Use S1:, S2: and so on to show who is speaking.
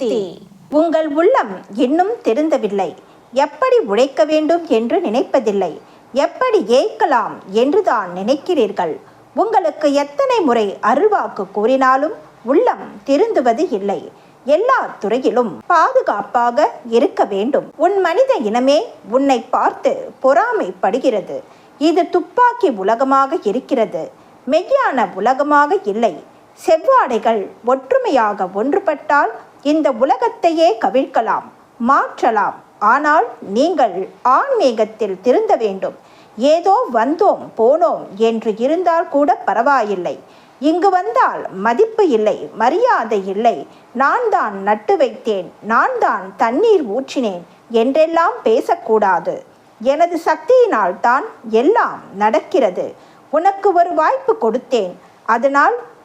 S1: சக்தி உங்கள் உள்ளம் இன்னும் திருந்தவில்லை. எப்படி உழைக்க வேண்டும் என்று நினைப்பதில்லை. எப்படி ஏய்க்கலாம் என்றுதான் நினைக்கிறீர்கள். உங்களுக்கு எத்தனை முறை அருள்வாக்கு கூறினாலும் உள்ளம் திருந்துவது இல்லை. எல்லா துறையிலும் பாதுகாப்பாக இருக்க வேண்டும். உன் மனித இனமே உன்னை பார்த்து பொறாமைப்படுகிறது. இது துப்பாக்கி உலகமாக இருக்கிறது. மெய்யான உலகமாக இல்லை. செவ்வாடைகள் ஒற்றுமையாக ஒன்றுபட்டால் இந்த உலகத்தையே கவிழ்க்கலாம் மாற்றலாம். ஆனால் நீங்கள் ஆன்மீகத்தில் திருந்த வேண்டும். ஏதோ வந்தோம் போனோம் என்று இருந்தால் கூட பரவாயில்லை. இங்கு வந்தால் மதிப்பு இல்லை மரியாதை இல்லை. நான் தான் நட்டு வைத்தேன் நான் தான் தண்ணீர் ஊற்றினேன் என்றெல்லாம் பேசக்கூடாது. எனது சக்தியினால் தான் எல்லாம் நடக்கிறது. உனக்கு ஒரு வாய்ப்பு கொடுத்தேன். அதனால்